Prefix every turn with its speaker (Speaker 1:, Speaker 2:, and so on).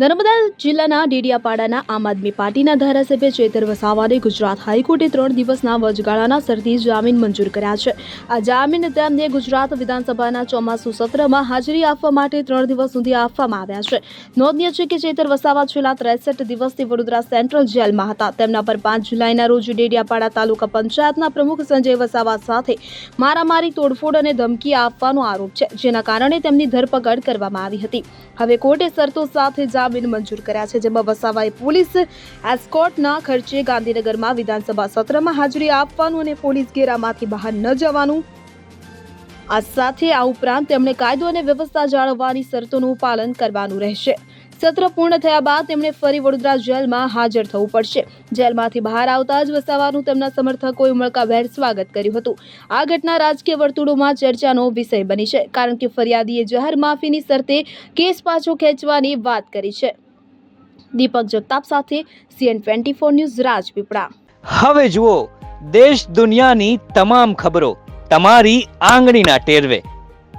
Speaker 1: નર્મદા જિલ્લાના ડેડિયાપાડાના આમ આદમી પાર્ટીના ધારાસભ્ય ચેતર વસાવાને ગુજરાત હાઈકોર્ટે ત્રણ દિવસના વચગાળાના શરતી જામીન મંજૂર કર્યા છે. આ જામીન તેમને ગુજરાત વિધાનસભાના ચોમાસુ સત્રમાં હાજરી આપવા માટે ત્રણ દિવસ સુધી આપવામાં આવ્યા છે. નોંધનીય છે કે ચેતર વસાવા છેલ્લા ત્રેસઠ દિવસથી વડોદરા સેન્ટ્રલ જેલમાં હતા. તેમના પર પાંચ જુલાઈના રોજ ડેડિયાપાડા તાલુકા પંચાયતના પ્રમુખ સંજય વસાવા સાથે મારામારી, તોડફોડ અને ધમકી આપવાનો આરોપ છે, જેના કારણે તેમની ધરપકડ કરવામાં આવી હતી. હવે કોર્ટે શરતો સાથે જામીન મંજૂર કર્યા છે, જેમાં વસાવાએ પોલીસ એસ્કોર્ટના ખર્ચે ગાંધીનગરમાં વિધાનસભા સત્રમાં હાજરી આપવાનું અને પોલીસ ઘેરામાંથી બહાર ન જવાનું. આ સાથે આ ઉપરાંત તેમણે કાયદો અને વ્યવસ્થા જાળવવાની શરતોનું પાલન કરવાનું રહેશે. સત્ર પૂર્ણ થયા બાદ તેમણે ફરી વડોદરા જેલમાં હાજર થવું પડશે. જેલમાંથી બહાર આવતા જ વસાવાનું તેમના સમર્થકોએ ઉમળકાભેર સ્વાગત કર્યું હતું. આ ઘટના રાજકીય વર્તુળોમાં ચર્ચાનો વિષય બની છે, કારણ કે ફરિયાદીએ જાહેર માફીની શરતે કેસ પાછો ખેંચવાની વાત કરી છે. દીપક જગતાપ સાથે CN twenty four news Rajpipla.
Speaker 2: હવે જુઓ, દેશ દુનિયાની તમામ ખબરો, તમારી આંગળીના ટેરવે.